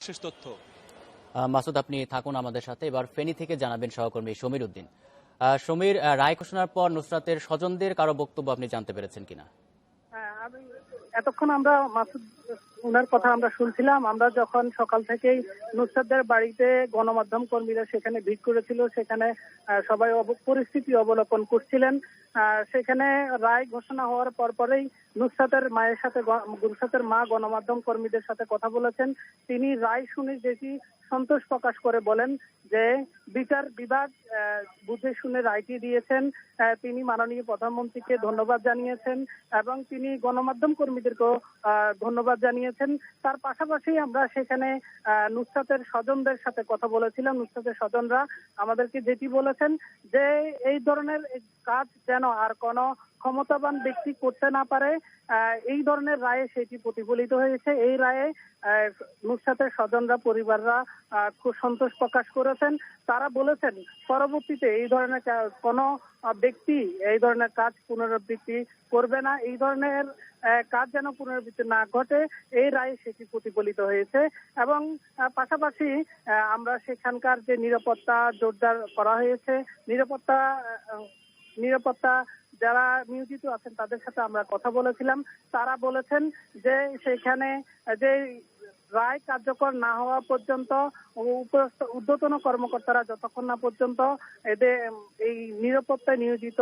শেষ তথ্য। মাসুদ আপনি থাকুন আমাদের সাথে। এবার ফেনী থেকে জানাবেন সহকর্মী সমীর উদ্দিন। আহ, সমীর আহ, রায় ঘোষণার পর নুসরাতের স্বজনদের কারও বক্তব্য আপনি জানতে পেরেছেন কিনা? হ্যাঁ, আমি এতক্ষণ আমরা মাসুদ, উনার কথা আমরা শুনছিলাম। আমরা যখন সকাল থেকেই নুসরাতদের বাড়িতে গণমাধ্যম কর্মীরা সেখানে ভিড় করেছিল, সেখানে সবাই পরিস্থিতি অবলোকন করছিলেন। সেখানে রায় ঘোষণা হওয়ার পর পরেই নুসরাতের মায়ের সাথে গ- মা গণমাধ্যম কর্মীদের সাথে কথা বলেছেন। তিনি রায় শুনে দেখি সন্তোষ প্রকাশ করে বলেন যে, বিচার বিভাগ বুঝে শুনে রায়টি দিয়েছেন। তিনি মাননীয় প্রধানমন্ত্রীকে ধন্যবাদ জানিয়েছেন এবং তিনি গণমাধ্যম কর্মীদেরকেও ধন্যবাদ জানিয়েছেন। তার পাশাপাশি আমরা সেখানে নুসরাতের স্বজনদের সাথে কথা বলেছিলাম। নুসরাতের স্বজনরা আমাদেরকে যেটি বলেছেন যে, এই ধরনের কাজ যেন আর কোনো ক্ষমতাবান ব্যক্তি করতে না পারে এই ধরনের রায়ে সেটি প্রতিফলিত হয়েছে। এই রায়ে নুসরাতের স্বজনরা, পরিবাররা খুব সন্তোষ প্রকাশ করেছেন। তারা বলেছেন, পরবর্তীতে এই ধরনের কোনো ব্যক্তি, এই ধরনের কাজ পুনরাবৃত্তি করবে না। এই ধরনের কাজ যেন পুনরাবৃত্তি না ঘটে, এই রায়ে সেটি প্রতিফলিত হয়েছে এবং পাশাপাশি আমরা সেখানকার যে নিরাপত্তা জোরদার করা হয়েছে, নিরাপত্তা নিরাপত্তা যারা নিয়োজিত আছেন তাদের সাথে আমরা কথা বলেছিলাম। তারা বলেছেন যে সেখানে, যে রায় কার্যকর না হওয়া পর্যন্ত উপরস্থ ঊর্ধ্বতন কর্মকর্তারা যতক্ষণ না পর্যন্ত এদের এই নিরাপত্তায় নিয়োজিত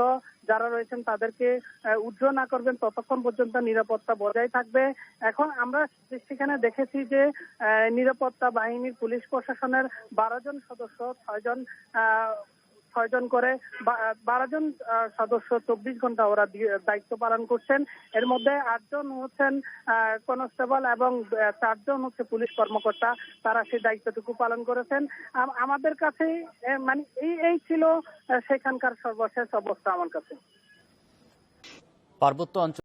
যারা রয়েছেন তাদেরকে আহ, উজ্জ্ব না করবেন ততক্ষণ পর্যন্ত নিরাপত্তা বজায় থাকবে। এখন আমরা সেখানে দেখেছি যে নিরাপত্তা বাহিনীর পুলিশ প্রশাসনের বারো জন সদস্য ছয়জন আহ, ছয়জন করে বারো জন সদস্য, চব্বিশ ঘণ্টা ওরা দায়িত্ব পালন করছেন। এর মধ্যে আটজন হচ্ছেন কনস্টেবল এবং চারজন হচ্ছে পুলিশ কর্মকর্তা। তারা সেই দায়িত্বটুকু পালন করেছেন। আমাদের কাছে মানে এই এই ছিল সেখানকার সর্বশেষ অবস্থা আমার কাছে। পার্বত্য অঞ্চল